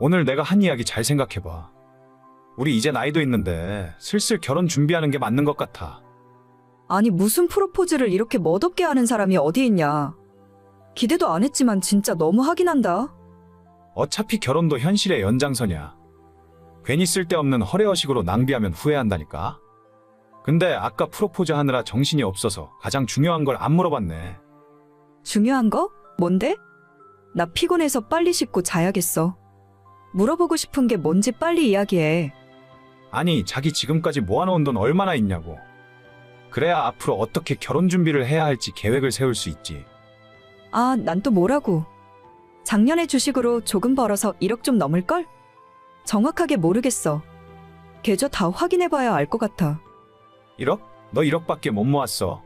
오늘 내가 한 이야기 잘 생각해봐. 우리 이제 나이도 있는데 슬슬 결혼 준비하는 게 맞는 것 같아. 아니 무슨 프로포즈를 이렇게 멋없게 하는 사람이 어디 있냐. 기대도 안 했지만 진짜 너무 하긴 한다. 어차피 결혼도 현실의 연장선이야. 괜히 쓸데없는 허례허식으로 낭비하면 후회한다니까. 근데 아까 프로포즈 하느라 정신이 없어서 가장 중요한 걸 안 물어봤네. 중요한 거? 뭔데? 나 피곤해서 빨리 씻고 자야겠어. 물어보고 싶은 게 뭔지 빨리 이야기해. 아니, 자기 지금까지 모아놓은 돈 얼마나 있냐고. 그래야 앞으로 어떻게 결혼 준비를 해야 할지 계획을 세울 수 있지. 아, 난 또 뭐라고. 작년에 주식으로 조금 벌어서 1억 좀 넘을걸? 정확하게 모르겠어. 계좌 다 확인해봐야 알 것 같아. 1억? 너 1억밖에 못 모았어.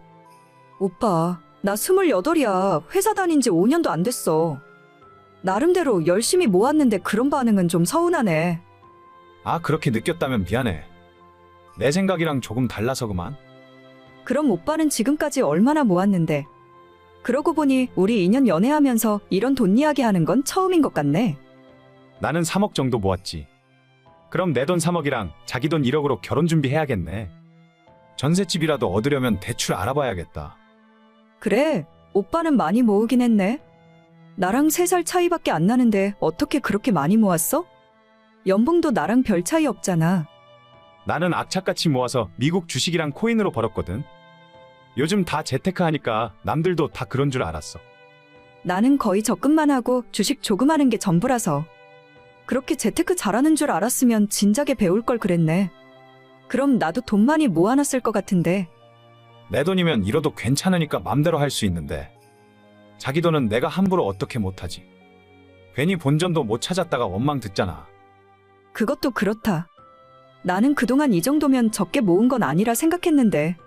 오빠, 나 28이야. 회사 다닌 지 5년도 안 됐어. 나름대로 열심히 모았는데 그런 반응은 좀 서운하네. 아, 그렇게 느꼈다면 미안해. 내 생각이랑 조금 달라서 그만. 그럼 오빠는 지금까지 얼마나 모았는데? 그러고 보니 우리 2년 연애하면서 이런 돈 이야기 하는 건 처음인 것 같네. 나는 3억 정도 모았지. 그럼 내 돈 3억이랑 자기 돈 1억으로 결혼 준비해야겠네. 전셋집이라도 얻으려면 대출 알아봐야겠다. 그래, 오빠는 많이 모으긴 했네. 나랑 3살 차이밖에 안 나는데 어떻게 그렇게 많이 모았어? 연봉도 나랑 별 차이 없잖아. 나는 악착같이 모아서 미국 주식이랑 코인으로 벌었거든. 요즘 다 재테크 하니까 남들도 다 그런 줄 알았어. 나는 거의 적금만 하고 주식 조금 하는 게 전부라서. 그렇게 재테크 잘하는 줄 알았으면 진작에 배울 걸 그랬네. 그럼 나도 돈 많이 모아놨을 것 같은데. 내 돈이면 잃어도 괜찮으니까 맘대로 할 수 있는데 자기 돈은 내가 함부로 어떻게 못하지. 괜히 본전도 못 찾았다가 원망 듣잖아. 그것도 그렇다. 나는 그동안 이 정도면 적게 모은 건 아니라 생각했는데.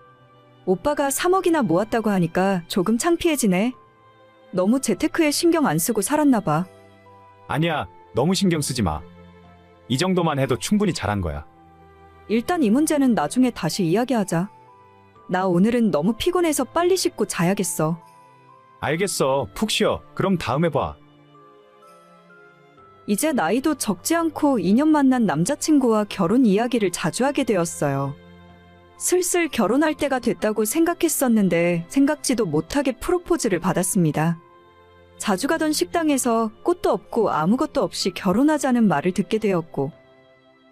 오빠가 3억이나 모았다고 하니까 조금 창피해지네. 너무 재테크에 신경 안 쓰고 살았나 봐. 아니야, 너무 신경 쓰지 마. 이 정도만 해도 충분히 잘한 거야. 일단 이 문제는 나중에 다시 이야기하자. 나 오늘은 너무 피곤해서 빨리 씻고 자야겠어. 알겠어, 푹 쉬어. 그럼 다음에 봐. 이제 나이도 적지 않고 2년 만난 남자친구와 결혼 이야기를 자주 하게 되었어요. 슬슬 결혼할 때가 됐다고 생각했었는데 생각지도 못하게 프로포즈를 받았습니다. 자주 가던 식당에서 꽃도 없고 아무것도 없이 결혼하자는 말을 듣게 되었고,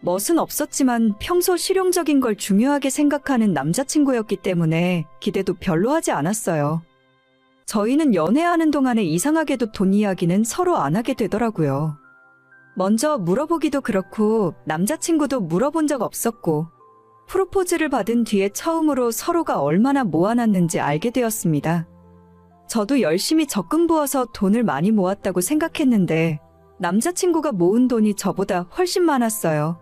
멋은 없었지만 평소 실용적인 걸 중요하게 생각하는 남자친구였기 때문에 기대도 별로 하지 않았어요. 저희는 연애하는 동안에 이상하게도 돈 이야기는 서로 안 하게 되더라고요. 먼저 물어보기도 그렇고 남자친구도 물어본 적 없었고 프로포즈를 받은 뒤에 처음으로 서로가 얼마나 모아놨는지 알게 되었습니다. 저도 열심히 적금 부어서 돈을 많이 모았다고 생각했는데 남자친구가 모은 돈이 저보다 훨씬 많았어요.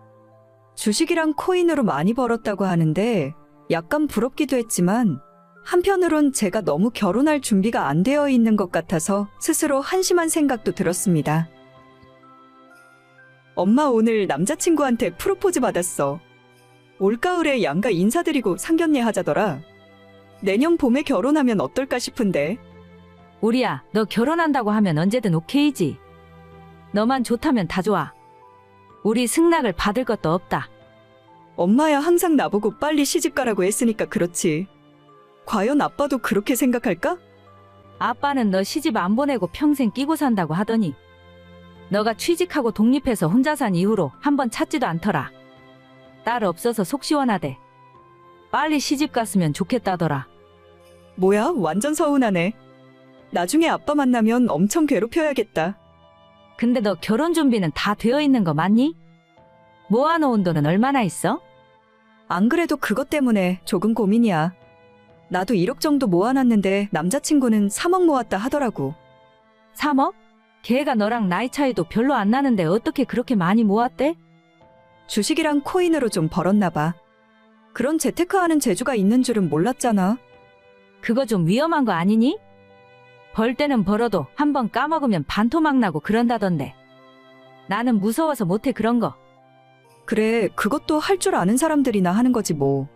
주식이랑 코인으로 많이 벌었다고 하는데 약간 부럽기도 했지만 한편으론 제가 너무 결혼할 준비가 안 되어 있는 것 같아서 스스로 한심한 생각도 들었습니다. 엄마 오늘 남자친구한테 프로포즈 받았어. 올가을에 양가 인사드리고 상견례 하자더라. 내년 봄에 결혼하면 어떨까 싶은데. 우리야, 너 결혼한다고 하면 언제든 오케이지. 너만 좋다면 다 좋아. 우리 승낙을 받을 것도 없다. 엄마야 항상 나보고 빨리 시집 가라고 했으니까 그렇지. 과연 아빠도 그렇게 생각할까? 아빠는 너 시집 안 보내고 평생 끼고 산다고 하더니 너가 취직하고 독립해서 혼자 산 이후로 한 번 찾지도 않더라. 딸 없어서 속 시원하대. 빨리 시집 갔으면 좋겠다더라. 뭐야, 완전 서운하네. 나중에 아빠 만나면 엄청 괴롭혀야겠다. 근데 너 결혼 준비는 다 되어 있는 거 맞니? 모아놓은 돈은 얼마나 있어? 안 그래도 그것 때문에 조금 고민이야. 나도 1억 정도 모아놨는데 남자친구는 3억 모았다 하더라고. 3억? 걔가 너랑 나이 차이도 별로 안 나는데 어떻게 그렇게 많이 모았대? 주식이랑 코인으로 좀 벌었나 봐. 그런 재테크하는 재주가 있는 줄은 몰랐잖아. 그거 좀 위험한 거 아니니? 벌 때는 벌어도 한 번 까먹으면 반토막 나고 그런다던데. 나는 무서워서 못해 그런 거. 그래, 그것도 할 줄 아는 사람들이나 하는 거지 뭐.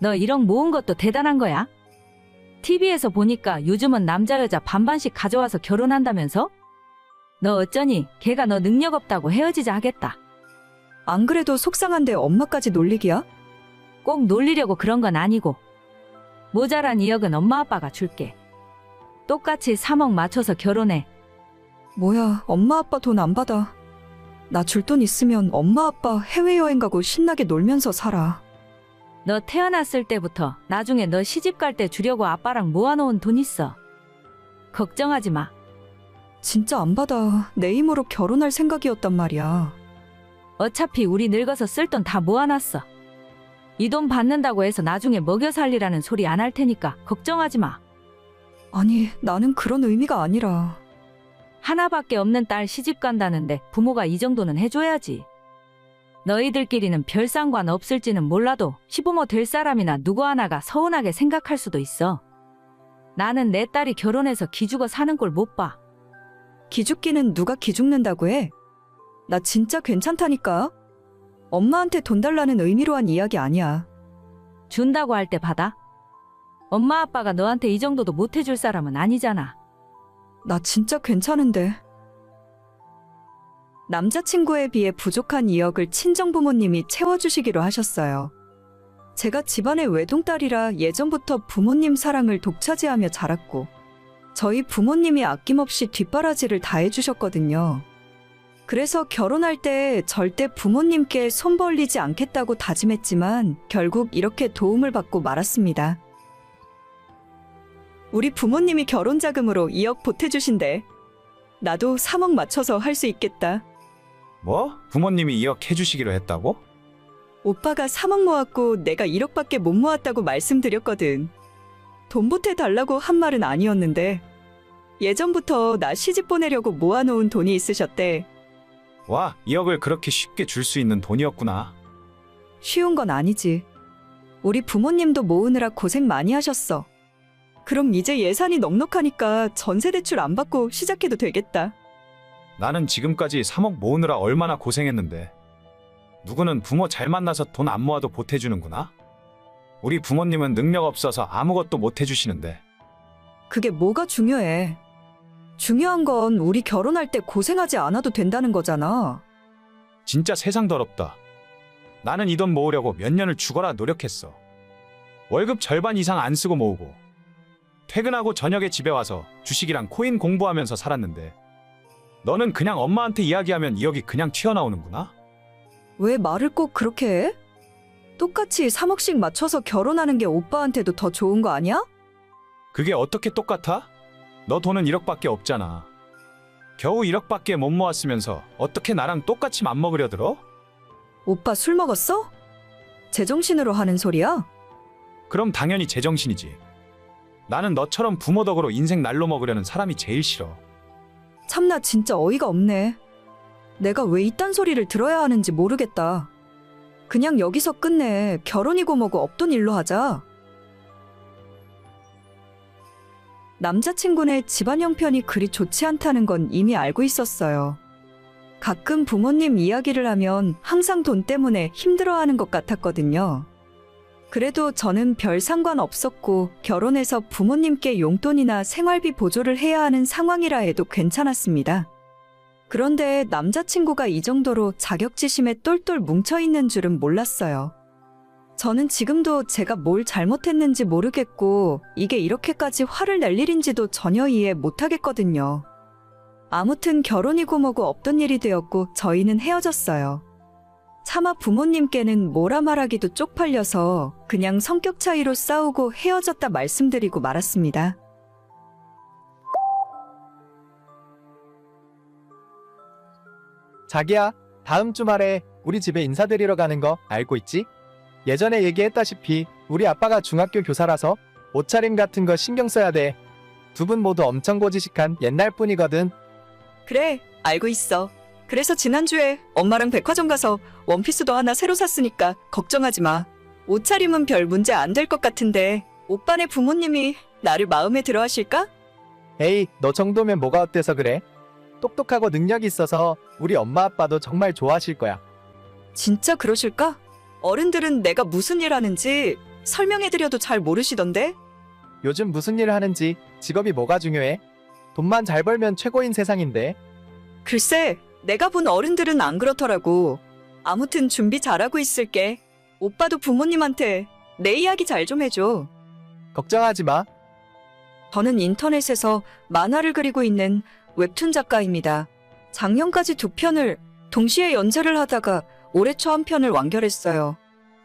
너 1억 모은 것도 대단한 거야. TV에서 보니까 요즘은 남자 여자 반반씩 가져와서 결혼한다면서? 너 어쩌니? 걔가 너 능력 없다고 헤어지자 하겠다. 안 그래도 속상한데 엄마까지 놀리기야? 꼭 놀리려고 그런 건 아니고. 모자란 2억은 엄마 아빠가 줄게. 똑같이 3억 맞춰서 결혼해. 뭐야, 엄마 아빠 돈 안 받아. 나 줄 돈 있으면 엄마 아빠 해외여행 가고 신나게 놀면서 살아. 너 태어났을 때부터 나중에 너 시집 갈 때 주려고 아빠랑 모아놓은 돈 있어. 걱정하지 마. 진짜 안 받아. 내 힘으로 결혼할 생각이었단 말이야. 어차피 우리 늙어서 쓸 돈 다 모아놨어. 이 돈 받는다고 해서 나중에 먹여 살리라는 소리 안 할 테니까 걱정하지 마. 아니, 나는 그런 의미가 아니라. 하나밖에 없는 딸 시집 간다는데 부모가 이 정도는 해줘야지. 너희들끼리는 별 상관 없을지는 몰라도 시부모 될 사람이나 누구 하나가 서운하게 생각할 수도 있어. 나는 내 딸이 결혼해서 기죽어 사는 꼴 못 봐. 기죽기는 누가 기죽는다고 해? 나 진짜 괜찮다니까? 엄마한테 돈 달라는 의미로 한 이야기 아니야. 준다고 할 때 받아? 엄마 아빠가 너한테 이 정도도 못 해줄 사람은 아니잖아. 나 진짜 괜찮은데. 남자친구에 비해 부족한 2억을 친정부모님이 채워주시기로 하셨어요. 제가 집안의 외동딸이라 예전부터 부모님 사랑을 독차지하며 자랐고, 저희 부모님이 아낌없이 뒷바라지를 다 해주셨거든요. 그래서 결혼할 때 절대 부모님께 손 벌리지 않겠다고 다짐했지만 결국 이렇게 도움을 받고 말았습니다. 우리 부모님이 결혼 자금으로 2억 보태주신대. 나도 3억 맞춰서 할 수 있겠다. 뭐? 부모님이 2억 해주시기로 했다고? 오빠가 3억 모았고 내가 1억밖에 못 모았다고 말씀드렸거든. 돈 보태 달라고 한 말은 아니었는데 예전부터 나 시집 보내려고 모아놓은 돈이 있으셨대. 와, 2억을 그렇게 쉽게 줄 수 있는 돈이었구나. 쉬운 건 아니지. 우리 부모님도 모으느라 고생 많이 하셨어. 그럼 이제 예산이 넉넉하니까 전세 대출 안 받고 시작해도 되겠다. 나는 지금까지 3억 모으느라 얼마나 고생했는데. 누구는 부모 잘 만나서 돈 안 모아도 보태주는구나? 우리 부모님은 능력 없어서 아무것도 못 해주시는데. 그게 뭐가 중요해? 중요한 건 우리 결혼할 때 고생하지 않아도 된다는 거잖아. 진짜 세상 더럽다. 나는 이 돈 모으려고 몇 년을 죽어라 노력했어. 월급 절반 이상 안 쓰고 모으고. 퇴근하고 저녁에 집에 와서 주식이랑 코인 공부하면서 살았는데. 너는 그냥 엄마한테 이야기하면 2억이 그냥 튀어나오는구나? 왜 말을 꼭 그렇게 해? 똑같이 3억씩 맞춰서 결혼하는 게 오빠한테도 더 좋은 거 아니야? 그게 어떻게 똑같아? 너 돈은 1억밖에 없잖아. 겨우 1억밖에 못 모았으면서 어떻게 나랑 똑같이 맘먹으려 들어? 오빠 술 먹었어? 제정신으로 하는 소리야? 그럼 당연히 제정신이지. 나는 너처럼 부모 덕으로 인생 날로 먹으려는 사람이 제일 싫어. 참나 진짜 어이가 없네. 내가 왜 이딴 소리를 들어야 하는지 모르겠다. 그냥 여기서 끝내. 결혼이고 뭐고 없던 일로 하자. 남자친구네 집안 형편이 그리 좋지 않다는 건 이미 알고 있었어요. 가끔 부모님 이야기를 하면 항상 돈 때문에 힘들어하는 것 같았거든요. 그래도 저는 별 상관 없었고 결혼해서 부모님께 용돈이나 생활비 보조를 해야 하는 상황이라 해도 괜찮았습니다. 그런데 남자친구가 이 정도로 자격지심에 똘똘 뭉쳐 있는 줄은 몰랐어요. 저는 지금도 제가 뭘 잘못했는지 모르겠고 이게 이렇게까지 화를 낼 일인지도 전혀 이해 못하겠거든요. 아무튼 결혼이고 뭐고 없던 일이 되었고 저희는 헤어졌어요. 차마 부모님께는 뭐라 말하기도 쪽팔려서 그냥 성격 차이로 싸우고 헤어졌다 말씀드리고 말았습니다. 자기야, 다음 주말에 우리 집에 인사드리러 가는 거 알고 있지? 예전에 얘기했다시피 우리 아빠가 중학교 교사라서 옷차림 같은 거 신경 써야 돼. 두 분 모두 엄청 고지식한 옛날 분이거든. 그래, 알고 있어. 그래서 지난주에 엄마랑 백화점 가서 원피스도 하나 새로 샀으니까 걱정하지 마. 옷차림은 별 문제 안 될 것 같은데 오빠네 부모님이 나를 마음에 들어 하실까? 에이, 너 정도면 뭐가 어때서 그래? 똑똑하고 능력이 있어서 우리 엄마 아빠도 정말 좋아하실 거야. 진짜 그러실까? 어른들은 내가 무슨 일 하는지 설명해드려도 잘 모르시던데? 요즘 무슨 일을 하는지 직업이 뭐가 중요해? 돈만 잘 벌면 최고인 세상인데. 글쎄, 내가 본 어른들은 안 그렇더라고. 아무튼 준비 잘하고 있을게. 오빠도 부모님한테 내 이야기 잘 좀 해줘. 걱정하지 마. 저는 인터넷에서 만화를 그리고 있는 웹툰 작가입니다. 작년까지 두 편을 동시에 연재를 하다가 올해 초 한 편을 완결했어요.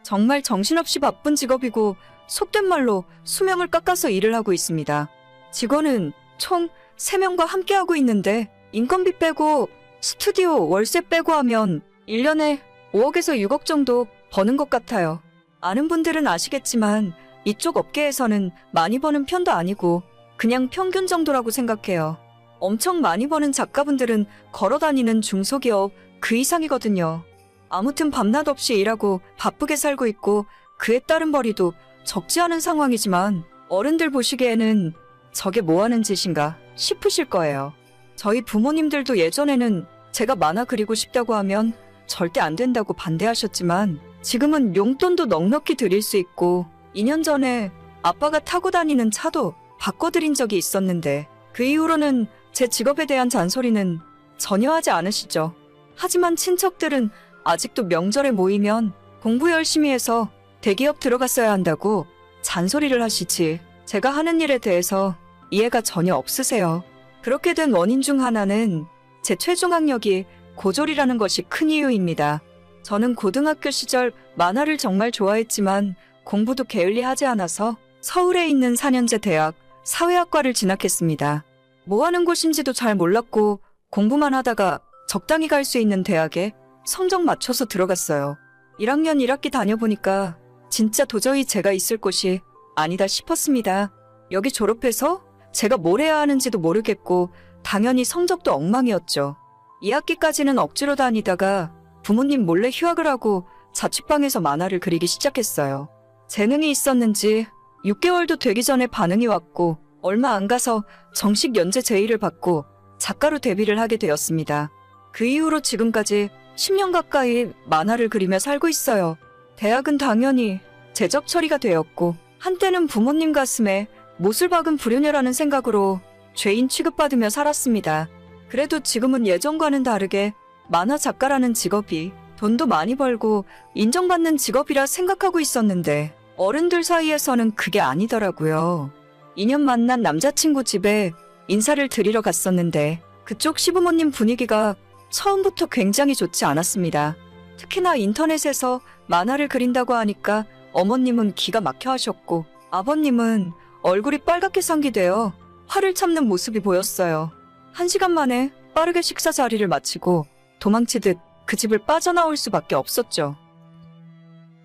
정말 정신없이 바쁜 직업이고 속된 말로 수명을 깎아서 일을 하고 있습니다. 직원은 총 3명과 함께하고 있는데 인건비 빼고 스튜디오 월세 빼고 하면 1년에 5억에서 6억 정도 버는 것 같아요. 아는 분들은 아시겠지만 이쪽 업계에서는 많이 버는 편도 아니고 그냥 평균 정도라고 생각해요. 엄청 많이 버는 작가분들은 걸어 다니는 중소기업 그 이상이거든요. 아무튼 밤낮 없이 일하고 바쁘게 살고 있고 그에 따른 벌이도 적지 않은 상황이지만 어른들 보시기에는 저게 뭐 하는 짓인가 싶으실 거예요. 저희 부모님들도 예전에는 제가 만화 그리고 싶다고 하면 절대 안 된다고 반대하셨지만 지금은 용돈도 넉넉히 드릴 수 있고 2년 전에 아빠가 타고 다니는 차도 바꿔드린 적이 있었는데 그 이후로는 제 직업에 대한 잔소리는 전혀 하지 않으시죠. 하지만 친척들은 아직도 명절에 모이면 공부 열심히 해서 대기업 들어갔어야 한다고 잔소리를 하시지. 제가 하는 일에 대해서 이해가 전혀 없으세요. 그렇게 된 원인 중 하나는 제 최종 학력이 고졸이라는 것이 큰 이유입니다. 저는 고등학교 시절 만화를 정말 좋아했지만 공부도 게을리 하지 않아서 서울에 있는 4년제 대학 사회학과를 진학했습니다. 뭐 하는 곳인지도 잘 몰랐고 공부만 하다가 적당히 갈 수 있는 대학에 성적 맞춰서 들어갔어요. 1학년 1학기 다녀보니까 진짜 도저히 제가 있을 곳이 아니다 싶었습니다. 여기 졸업해서 제가 뭘 해야 하는지도 모르겠고 당연히 성적도 엉망이었죠. 2학기까지는 억지로 다니다가 부모님 몰래 휴학을 하고 자취방에서 만화를 그리기 시작했어요. 재능이 있었는지 6개월도 되기 전에 반응이 왔고 얼마 안 가서 정식 연재 제의를 받고 작가로 데뷔를 하게 되었습니다. 그 이후로 지금까지 10년 가까이 만화를 그리며 살고 있어요. 대학은 당연히 재적 처리가 되었고 한때는 부모님 가슴에 못을 박은 불효녀라는 생각으로 죄인 취급받으며 살았습니다. 그래도 지금은 예전과는 다르게 만화 작가라는 직업이 돈도 많이 벌고 인정받는 직업이라 생각하고 있었는데 어른들 사이에서는 그게 아니더라고요. 2년 만난 남자친구 집에 인사를 드리러 갔었는데 그쪽 시부모님 분위기가 처음부터 굉장히 좋지 않았습니다. 특히나 인터넷에서 만화를 그린다고 하니까 어머님은 기가 막혀 하셨고 아버님은 얼굴이 빨갛게 상기되어 화를 참는 모습이 보였어요. 한 시간 만에 빠르게 식사 자리를 마치고 도망치듯 그 집을 빠져나올 수밖에 없었죠.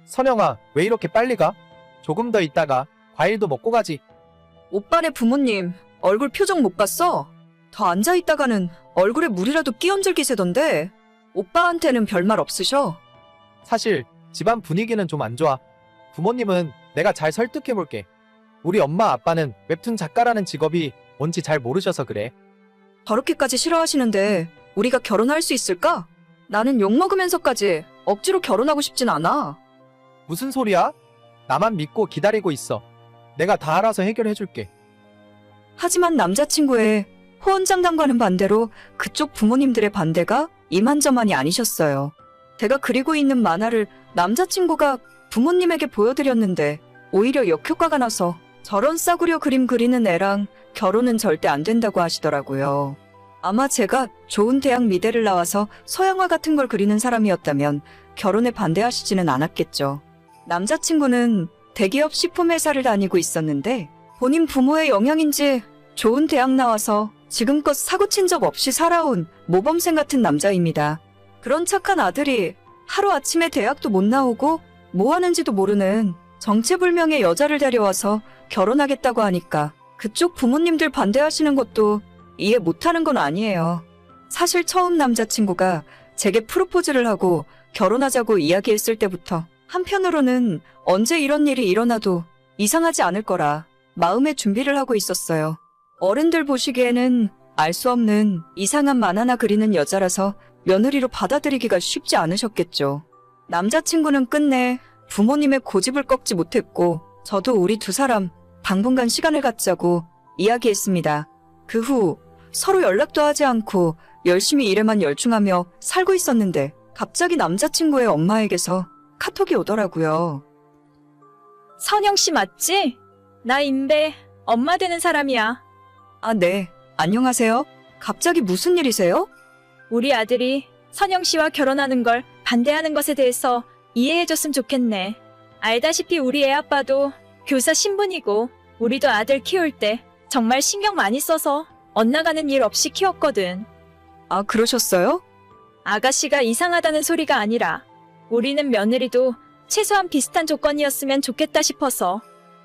선영아, 왜 이렇게 빨리 가? 조금 더 있다가 과일도 먹고 가지. 오빠네 부모님 얼굴 표정 못 봤어? 더 앉아 있다가는 얼굴에 물이라도 끼얹을 기세던데 오빠한테는 별말 없으셔? 사실 집안 분위기는 좀 안 좋아. 부모님은 내가 잘 설득해 볼게. 우리 엄마 아빠는 웹툰 작가라는 직업이 뭔지 잘 모르셔서 그래. 저렇게까지 싫어하시는데 우리가 결혼할 수 있을까? 나는 욕먹으면서까지 억지로 결혼하고 싶진 않아. 무슨 소리야? 나만 믿고 기다리고 있어. 내가 다 알아서 해결해 줄게. 하지만 남자친구의 호언장담과는 반대로 그쪽 부모님들의 반대가 이만저만이 아니셨어요. 제가 그리고 있는 만화를 남자친구가 부모님에게 보여드렸는데 오히려 역효과가 나서 저런 싸구려 그림 그리는 애랑 결혼은 절대 안 된다고 하시더라고요. 아마 제가 좋은 대학 미대를 나와서 서양화 같은 걸 그리는 사람이었다면 결혼에 반대하시지는 않았겠죠. 남자친구는 대기업 식품회사를 다니고 있었는데 본인 부모의 영향인지 좋은 대학 나와서 지금껏 사고 친 적 없이 살아온 모범생 같은 남자입니다. 그런 착한 아들이 하루아침에 대학도 못 나오고 뭐 하는지도 모르는 정체불명의 여자를 데려와서 결혼하겠다고 하니까 그쪽 부모님들 반대하시는 것도 이해 못하는 건 아니에요. 사실 처음 남자친구가 제게 프로포즈를 하고 결혼하자고 이야기했을 때부터 한편으로는 언제 이런 일이 일어나도 이상하지 않을 거라 마음의 준비를 하고 있었어요. 어른들 보시기에는 알 수 없는 이상한 만 하나 그리는 여자라서 며느리로 받아들이기가 쉽지 않으셨겠죠. 남자친구는 끝내 부모님의 고집을 꺾지 못했고 저도 우리 두 사람 당분간 시간을 갖자고 이야기했습니다. 그 후 서로 연락도 하지 않고 열심히 일에만 열중하며 살고 있었는데 갑자기 남자친구의 엄마에게서 카톡이 오더라고요. 선영 씨 맞지? 나 임배, 엄마 되는 사람이야. 아, 네. 안녕하세요. 갑자기 무슨 일이세요? 우리 아들이 선영 씨와 결혼하는 걸 반대하는 것에 대해서 이해해줬으면 좋겠네. 알다시피 우리 애 아빠도 교사 신분이고, 우리도 아들 키울 때 정말 신경 많이 써서 엇나가는 일 없이 키웠거든. 아, 그러셨어요? 아가씨가 이상하다는 소리가 아니라, 우리는 며느리도 최소한 비슷한 조건이었으면 좋겠다 싶어서,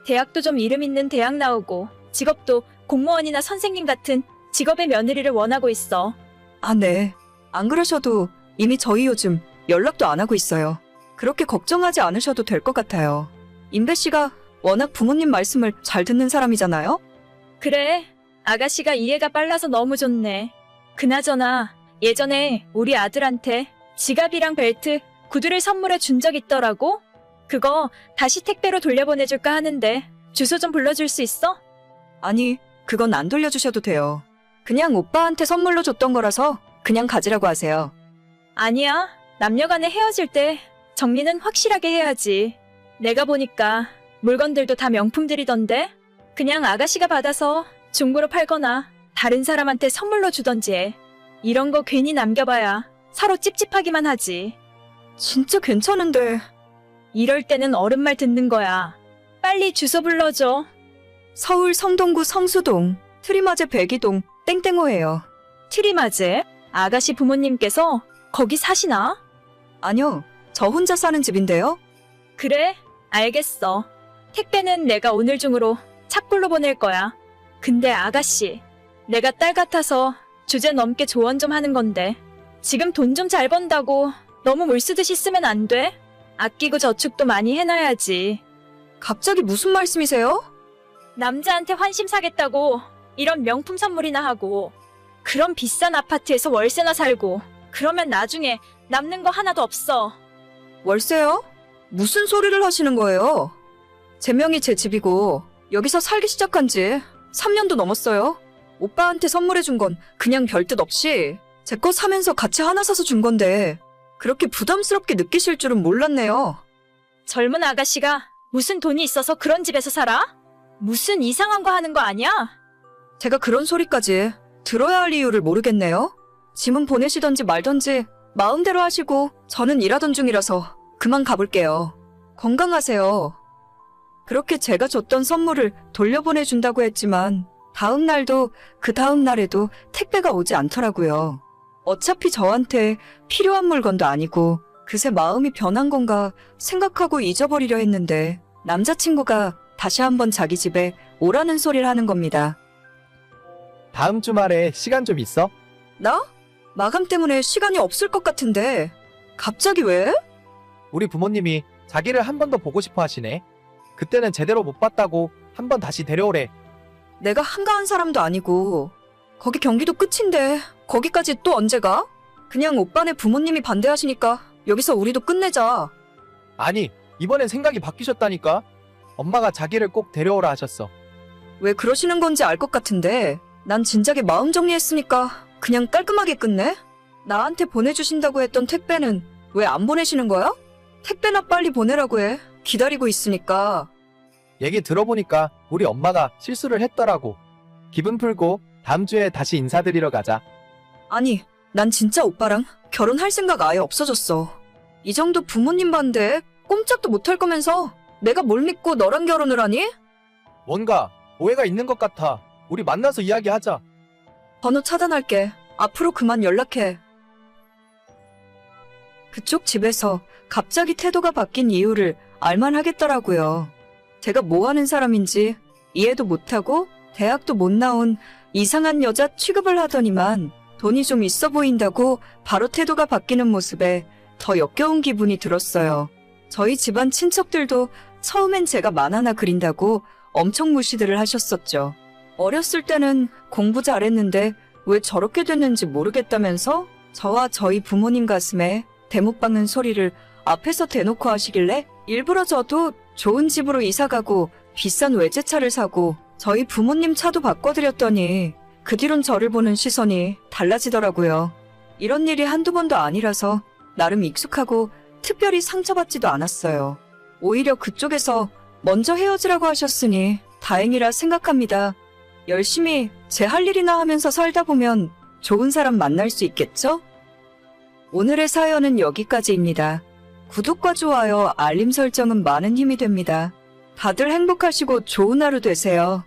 대학도 좀 이름 있는 대학 나오고, 직업도 공무원이나 선생님 같은 직업의 며느리를 원하고 있어. 아, 네. 안 그러셔도 이미 저희 요즘 연락도 안 하고 있어요. 그렇게 걱정하지 않으셔도 될 것 같아요. 임배 씨가 워낙 부모님 말씀을 잘 듣는 사람이잖아요? 그래, 아가씨가 이해가 빨라서 너무 좋네. 그나저나, 예전에 우리 아들한테 지갑이랑 벨트, 구두를 선물해 준 적 있더라고? 그거 다시 택배로 돌려보내줄까 하는데, 주소 좀 불러줄 수 있어? 아니, 그건 안 돌려주셔도 돼요. 그냥 오빠한테 선물로 줬던 거라서 그냥 가지라고 하세요. 아니야. 남녀간에 헤어질 때 정리는 확실하게 해야지. 내가 보니까 물건들도 다 명품들이던데? 그냥 아가씨가 받아서 중고로 팔거나 다른 사람한테 선물로 주던지 해. 이런 거 괜히 남겨봐야 서로 찝찝하기만 하지. 진짜 괜찮은데. 이럴 때는 어른 말 듣는 거야. 빨리 주소 불러줘. 서울 성동구 성수동, 트리마제 백이동, 땡땡호예요. 트리마제, 아가씨 부모님께서 거기 사시나? 아니요, 저 혼자 사는 집인데요. 그래, 알겠어. 택배는 내가 오늘 중으로 착불로 보낼 거야. 근데 아가씨, 내가 딸 같아서 주제 넘게 조언 좀 하는 건데, 지금 돈 좀 잘 번다고 너무 물 쓰듯이 쓰면 안 돼? 아끼고 저축도 많이 해놔야지. 갑자기 무슨 말씀이세요? 남자한테 환심 사겠다고 이런 명품 선물이나 하고, 그런 비싼 아파트에서 월세나 살고, 그러면 나중에 남는 거 하나도 없어. 월세요? 무슨 소리를 하시는 거예요? 제 명이 제 집이고 여기서 살기 시작한 지 3년도 넘었어요. 오빠한테 선물해 준 건 그냥 별 뜻 없이 제 거 사면서 같이 하나 사서 준 건데 그렇게 부담스럽게 느끼실 줄은 몰랐네요. 젊은 아가씨가 무슨 돈이 있어서 그런 집에서 살아? 무슨 이상한 거 하는 거 아니야? 제가 그런 소리까지 들어야 할 이유를 모르겠네요. 짐은 보내시던지 말던지 마음대로 하시고 저는 일하던 중이라서 그만 가볼게요. 건강하세요. 그렇게 제가 줬던 선물을 돌려보내준다고 했지만 다음 날도 그 다음 날에도 택배가 오지 않더라고요. 어차피 저한테 필요한 물건도 아니고 그새 마음이 변한 건가 생각하고 잊어버리려 했는데 남자친구가 다시 한번 자기 집에 오라는 소리를 하는 겁니다. 다음 주말에 시간 좀 있어? 나? 마감 때문에 시간이 없을 것 같은데 갑자기 왜? 우리 부모님이 자기를 한 번 더 보고 싶어 하시네. 그때는 제대로 못 봤다고 한 번 다시 데려오래. 내가 한가한 사람도 아니고 거기 경기도 끝인데 거기까지 또 언제 가? 그냥 오빠네 부모님이 반대하시니까 여기서 우리도 끝내자. 아니, 이번엔 생각이 바뀌셨다니까? 엄마가 자기를 꼭 데려오라 하셨어. 왜 그러시는 건지 알 것 같은데 난 진작에 마음 정리했으니까 그냥 깔끔하게 끝내? 나한테 보내주신다고 했던 택배는 왜 안 보내시는 거야? 택배나 빨리 보내라고 해. 기다리고 있으니까. 얘기 들어보니까 우리 엄마가 실수를 했더라고. 기분 풀고 다음 주에 다시 인사드리러 가자. 아니, 난 진짜 오빠랑 결혼할 생각 아예 없어졌어. 이 정도 부모님 반대 꼼짝도 못할 거면서 내가 뭘 믿고 너랑 결혼을 하니? 뭔가 오해가 있는 것 같아. 우리 만나서 이야기하자. 번호 차단할게. 앞으로 그만 연락해. 그쪽 집에서 갑자기 태도가 바뀐 이유를 알만 하겠더라고요. 제가 뭐 하는 사람인지 이해도 못하고 대학도 못 나온 이상한 여자 취급을 하더니만 돈이 좀 있어 보인다고 바로 태도가 바뀌는 모습에 더 역겨운 기분이 들었어요. 저희 집안 친척들도 처음엔 제가 만 하나 그린다고 엄청 무시들을 하셨었죠. 어렸을 때는 공부 잘했는데 왜 저렇게 됐는지 모르겠다면서 저와 저희 부모님 가슴에 대못 박는 소리를 앞에서 대놓고 하시길래 일부러 저도 좋은 집으로 이사 가고 비싼 외제차를 사고 저희 부모님 차도 바꿔드렸더니 그 뒤론 저를 보는 시선이 달라지더라고요. 이런 일이 한두 번도 아니라서 나름 익숙하고 특별히 상처받지도 않았어요. 오히려 그쪽에서 먼저 헤어지라고 하셨으니 다행이라 생각합니다. 열심히 제 할 일이나 하면서 살다 보면 좋은 사람 만날 수 있겠죠? 오늘의 사연은 여기까지입니다. 구독과 좋아요, 알림 설정은 많은 힘이 됩니다. 다들 행복하시고 좋은 하루 되세요.